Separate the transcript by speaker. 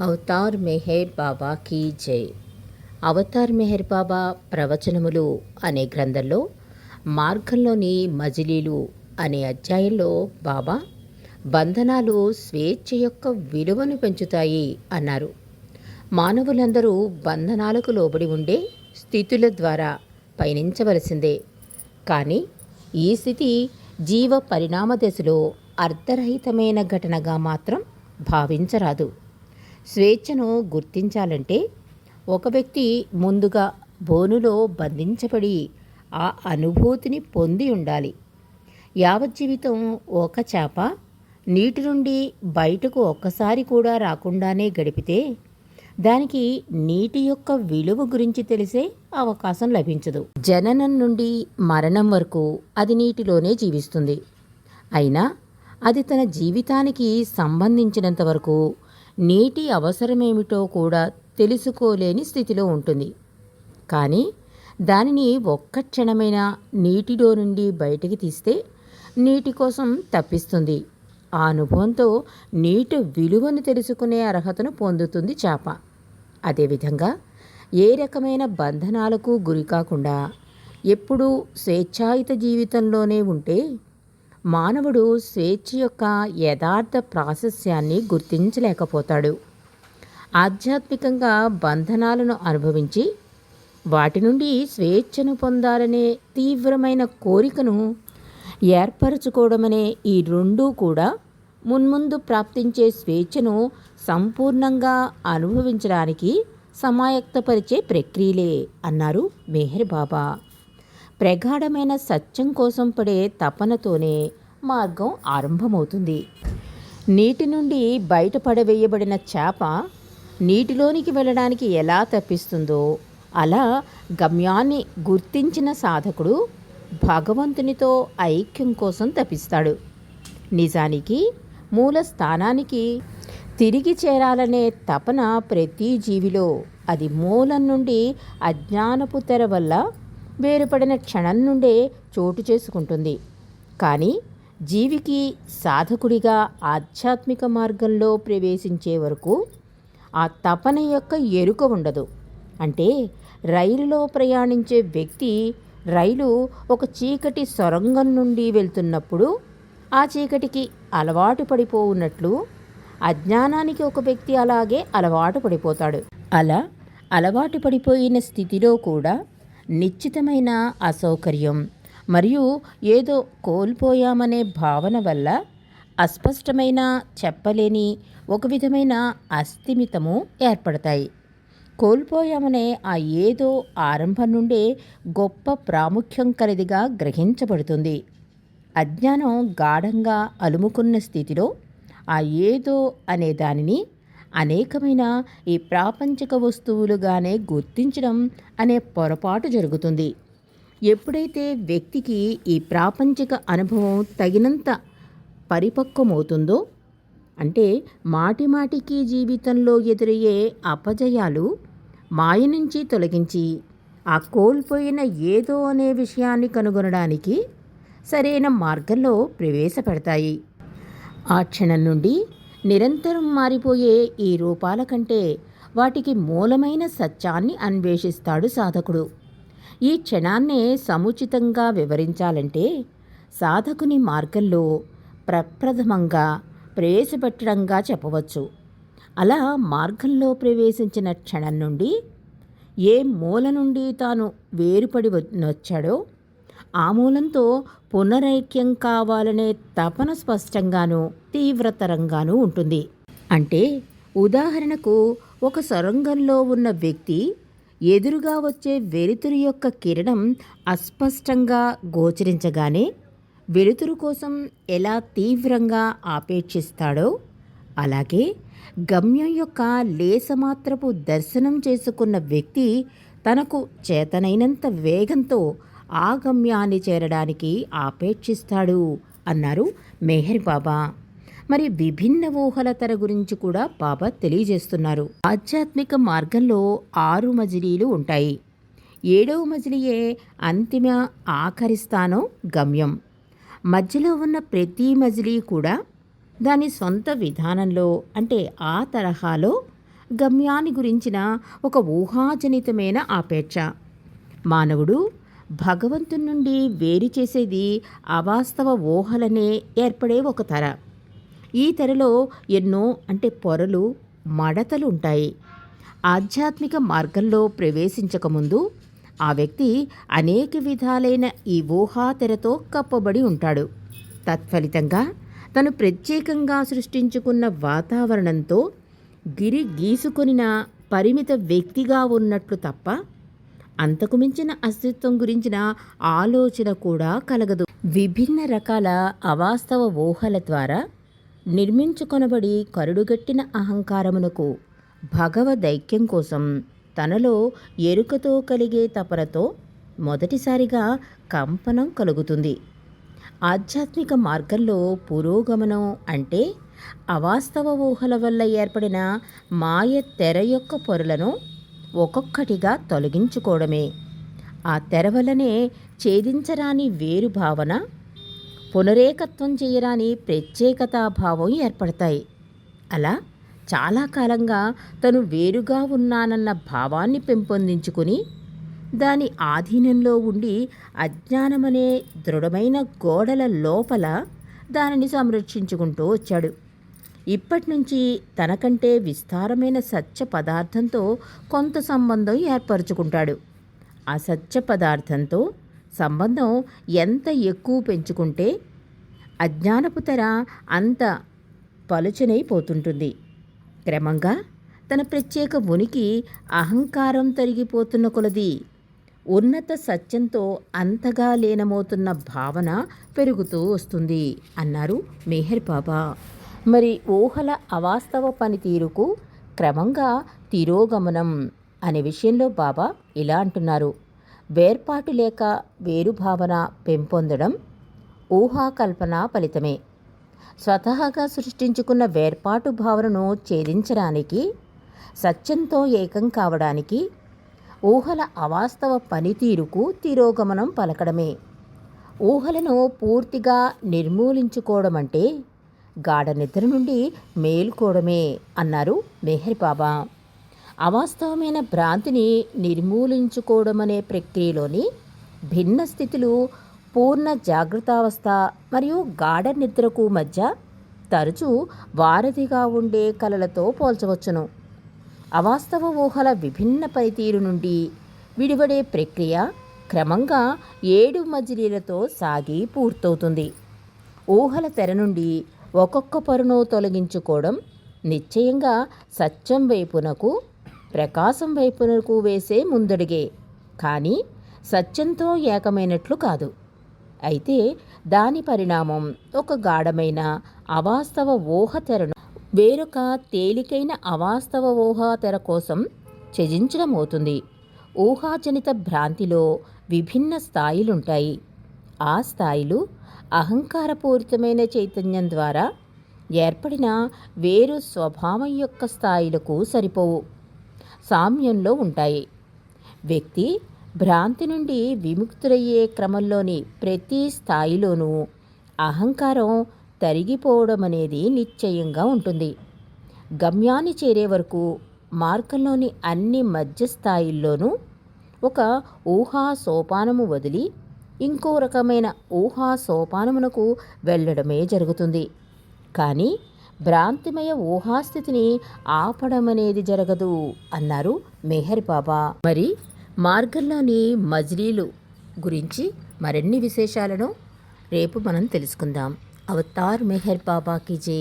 Speaker 1: Avatar Meher Baba కీ జై. అవతార్ మెహర్ బాబా ప్రవచనములు అనే గ్రంథంలో మార్గంలోని మజిలీలు అనే అధ్యాయంలో బాబా బంధనాలు స్వేచ్ఛ యొక్క విలువను పెంచుతాయి అన్నారు. మానవులందరూ బంధనాలకు లోబడి ఉండే స్థితుల ద్వారా పయనించవలసిందే. కానీ ఈ స్థితి జీవ పరిణామ దశలో అర్ధరహితమైన ఘటనగా మాత్రం భావించరాదు. స్వేచ్ఛను గుర్తించాలంటే ఒక వ్యక్తి ముందుగా బోనులో బంధించబడి ఆ అనుభూతిని పొంది ఉండాలి. యావజ్జీవితం ఒక చేప నీటి నుండి బయటకు ఒక్కసారి కూడా రాకుండానే గడిపితే దానికి నీటి యొక్క విలువ గురించి తెలిసే అవకాశం లభించదు. జననం నుండి మరణం వరకు అది నీటిలోనే జీవిస్తుంది. అయినా అది తన జీవితానికి సంబంధించినంత వరకు నీటి అవసరమేమిటో కూడా తెలుసుకోలేని స్థితిలో ఉంటుంది. కానీ దానిని ఒక్క క్షణమైనా నీటిలో నుండి బయటికి తీస్తే నీటి కోసం తప్పిస్తుంది. ఆ అనుభవంతో నీటి విలువను తెలుసుకునే అర్హతను పొందుతుంది చేప. అదేవిధంగా ఏ రకమైన బంధనాలకు గురి కాకుండా ఎప్పుడూ స్వేచ్ఛాయుత జీవితంలోనే ఉంటే మానవుడు స్వేచ్ఛ యొక్క యథార్థ ప్రాశస్యాన్ని గుర్తించలేకపోతాడు. ఆధ్యాత్మికంగా బంధనాలను అనుభవించి వాటి నుండి స్వేచ్ఛను పొందాలనే తీవ్రమైన కోరికను ఏర్పరచుకోవడమనే ఈ రెండూ కూడా మున్ముందు ప్రాప్తించే స్వేచ్ఛను సంపూర్ణంగా అనుభవించడానికి సమాయత్తపరిచే ప్రక్రియలే అన్నారు మెహర్ బాబా. ప్రగాఢమైన సత్యం కోసం పడే తపనతోనే మార్గం ఆరంభమవుతుంది. నీటి నుండి బయటపడవేయబడిన చేప నీటిలోనికి వెళ్ళడానికి ఎలా తప్పిస్తుందో అలా గమ్యాన్ని గుర్తించిన సాధకుడు భగవంతునితో ఐక్యం కోసం తప్పిస్తాడు. నిజానికి మూల స్థానానికి తిరిగి చేరాలనే తపన ప్రతి జీవిలో అది మూలం నుండి అజ్ఞానపు తెర వల్ల వేరుపడిన క్షణం నుండే చోటు చేసుకుంటుంది. కానీ జీవికి సాధకుడిగా ఆధ్యాత్మిక మార్గంలో ప్రవేశించే వరకు ఆ తపన యొక్క ఎరుక ఉండదు. అంటే రైలులో ప్రయాణించే వ్యక్తి రైలు ఒక చీకటి సొరంగం నుండి వెళ్తున్నప్పుడు ఆ చీకటికి అలవాటు పడిపోవున్నట్లు అజ్ఞానానికి ఒక వ్యక్తి అలాగే అలవాటు పడిపోతాడు. అలా అలవాటు పడిపోయిన స్థితిలో కూడా నిశ్చితమైన అసౌకర్యం. మరియు ఏదో కోల్పోయామనే భావన వల్ల అస్పష్టమైన చెప్పలేని ఒక విధమైన అస్థిమితము ఏర్పడతాయి. కోల్పోయామనే ఆ ఏదో ఆరంభం నుండే గొప్ప ప్రాముఖ్యం కలిదిగా గ్రహించబడుతుంది. అజ్ఞానం గాఢంగా అలుముకున్న స్థితిలో ఆ ఏదో అనే దానిని అనేకమైన ఈ ప్రాపంచిక వస్తువులుగానే గుర్తించడం అనే పొరపాటు జరుగుతుంది. ఎప్పుడైతే వ్యక్తికి ఈ ప్రాపంచిక అనుభవం తగినంత పరిపక్వమవుతుందో అంటే మాటిమాటికి జీవితంలో ఎదురయ్యే అపజయాలు మాయ నుంచి తొలగించి ఆ కోల్పోయిన ఏదో అనే విషయాన్ని కనుగొనడానికి సరైన మార్గంలో ప్రవేశపెడతాయి. ఆ క్షణం నుండి నిరంతరం మారిపోయే ఈ రూపాల కంటే వాటికి మూలమైన సత్యాన్ని అన్వేషిస్తాడు సాధకుడు. ఈ క్షణాన్నే సముచితంగా వివరించాలంటే సాధకుని మార్గంలో ప్రప్రథమంగా ప్రవేశపెట్టడంగా చెప్పవచ్చు. అలా మార్గంలో ప్రవేశించిన క్షణం నుండి ఏ మూల నుండి తాను వేరుపడి వచ్చాడో ఆ మూలంతో పునరైక్యం కావాలనే తపన స్పష్టంగానూ తీవ్రతరంగానూ ఉంటుంది. అంటే ఉదాహరణకు ఒక సొరంగంలో ఉన్న వ్యక్తి ఎదురుగా వచ్చే వెలుతురు యొక్క కిరణం అస్పష్టంగా గోచరించగానే వెలుతురు కోసం ఎలా తీవ్రంగా ఆపేక్షిస్తాడో అలాగే గమ్యం యొక్క లేసమాత్రపు దర్శనం చేసుకున్న వ్యక్తి తనకు చేతనైనంత వేగంతో ఆ గమ్యాన్ని చేరడానికి ఆపేక్షిస్తాడు అన్నారు మెహర్ బాబా. మరి విభిన్న ఊహల తెర గురించి కూడా బాబా తెలియజేస్తున్నారు. ఆధ్యాత్మిక మార్గంలో ఆరు మజిలీలు ఉంటాయి. ఏడవ మజిలీయే అంతిమ ఆఖరి స్థానం గమ్యం. మధ్యలో ఉన్న ప్రతి మజిలీ కూడా దాని సొంత విధానంలో అంటే ఆ తరహాలో గమ్యాన్ని గురించిన ఒక ఊహాజనితమైన ఆపేక్ష. మానవుడు భగవంతుని నుండి వేరు చేసేది అవాస్తవ ఊహలనే ఏర్పడే ఒక తెర. ఈ తెరలో ఎన్నో అంటే పొరలు మడతలు ఉంటాయి. ఆధ్యాత్మిక మార్గంలో ప్రవేశించకముందు ఆ వ్యక్తి అనేక విధాలైన ఈ ఊహా తెరతో కప్పబడి ఉంటాడు. తత్ఫలితంగా తను ప్రత్యేకంగా సృష్టించుకున్న వాతావరణంతో గిరి గీసుకొనిన పరిమిత వ్యక్తిగా ఉన్నట్లు తప్ప అంతకు మించిన అస్తిత్వం గురించిన ఆలోచన కూడా కలగదు. విభిన్న రకాల అవాస్తవ ఊహల ద్వారా నిర్మించుకొనబడి కరుడుగట్టిన అహంకారమునకు భగవదైక్యం కోసం తనలో ఎరుకతో కలిగే తపనతో మొదటిసారిగా కంపనం కలుగుతుంది. ఆధ్యాత్మిక మార్గంలో పురోగమనం అంటే అవాస్తవ ఊహల వల్ల ఏర్పడిన మాయ తెర యొక్క పొరలను ఒక్కొక్కటిగా తొలగించుకోవడమే. ఆ తెర వల్లనే ఛేదించరాని వేరు భావన పునరేకత్వం చేయరాని ప్రత్యేకతాభావం ఏర్పడతాయి. అలా చాలా కాలంగా తను వేరుగా ఉన్నానన్న భావాన్ని పెంపొందించుకుని దాని ఆధీనంలో ఉండి అజ్ఞానమనే దృఢమైన గోడల లోపల దానిని సంరక్షించుకుంటూ వచ్చాడు. ఇప్పటి నుంచి తనకంటే విస్తారమైన సత్య పదార్థంతో కొంత సంబంధం ఏర్పరచుకుంటాడు. ఆ సత్య పదార్థంతో సంబంధం ఎంత ఎక్కువ పెంచుకుంటే అజ్ఞానపు తెర అంత పలుచనైపోతుంటుంది. క్రమంగా తన ప్రత్యేక ఉనికి అహంకారం తరిగిపోతున్న కొలది ఉన్నత సత్యంతో అంతగా లీనమవుతున్న భావన పెరుగుతూ వస్తుంది అన్నారు మెహర్ బాబా. మరి ఊహల అవాస్తవ పనితీరుకు క్రమంగా తిరోగమనం అనే విషయంలో బాబా ఇలా అంటున్నారు. వేర్పాటు లేక వేరు భావన పెంపొందడం ఊహాకల్పన ఫలితమే. స్వతహాగా సృష్టించుకున్న వేర్పాటు భావనను ఛేదించడానికి సత్యంతో ఏకం కావడానికి ఊహల అవాస్తవ పనితీరుకు తిరోగమనం పలకడమే. ఊహలను పూర్తిగా నిర్మూలించుకోవడం అంటే గాఢ నిద్ర నుండి మేలుకోవడమే అన్నారు మెహర్ బాబా. అవాస్తవమైన భ్రాంతిని నిర్మూలించుకోవడం అనే ప్రక్రియలోని భిన్న స్థితులు పూర్ణ జాగ్రత్తావస్థ మరియు గాఢ నిద్రకు మధ్య తరచూ వారధిగా ఉండే కలలతో పోల్చవచ్చును. అవాస్తవ ఊహల విభిన్న పనితీరు నుండి విడివడే ప్రక్రియ క్రమంగా ఏడు మజిలీలతో సాగి పూర్తవుతుంది. ఊహల తెర నుండి ఒక్కొక్క పరును తొలగించుకోవడం నిశ్చయంగా సత్యం వైపునకు ప్రకాశం వైపునకు వేసే ముందడిగే. కానీ సత్యంతో ఏకమైనట్లు కాదు. అయితే దాని పరిణామం ఒక గాఢమైన అవాస్తవ ఊహ తెరను వేరొక తేలికైన అవాస్తవ ఊహా తెర కోసం త్యజించడం అవుతుంది. ఊహాజనిత భ్రాంతిలో విభిన్న స్థాయిలుంటాయి. ఆ స్థాయిలు అహంకారపూరితమైన చైతన్యం ద్వారా ఏర్పడిన వేరు స్వభావం యొక్క స్థాయిలకు సరిపోవు. సామ్యంలో ఉంటాయి. వ్యక్తి భ్రాంతి నుండి విముక్తులయ్యే క్రమంలోని ప్రతి స్థాయిలోనూ అహంకారం తరిగిపోవడం అనేది నిశ్చయంగా ఉంటుంది. గమ్యాన్ని చేరే వరకు మార్గంలోని అన్ని మధ్య స్థాయిల్లోనూ ఒక ఊహా సోపానము వదిలి ఇంకో రకమైన ఊహా సోపానమునకు వెళ్ళడమే జరుగుతుంది. కానీ భ్రాంతిమయ ఊహాస్థితిని ఆపడమనేది జరగదు అన్నారు మెహర్ బాబా. మరి మార్గంలోని మజిలీలు గురించి మరిన్ని విశేషాలను రేపు మనం తెలుసుకుందాం. అవతార్ మెహర్ బాబాకి జై.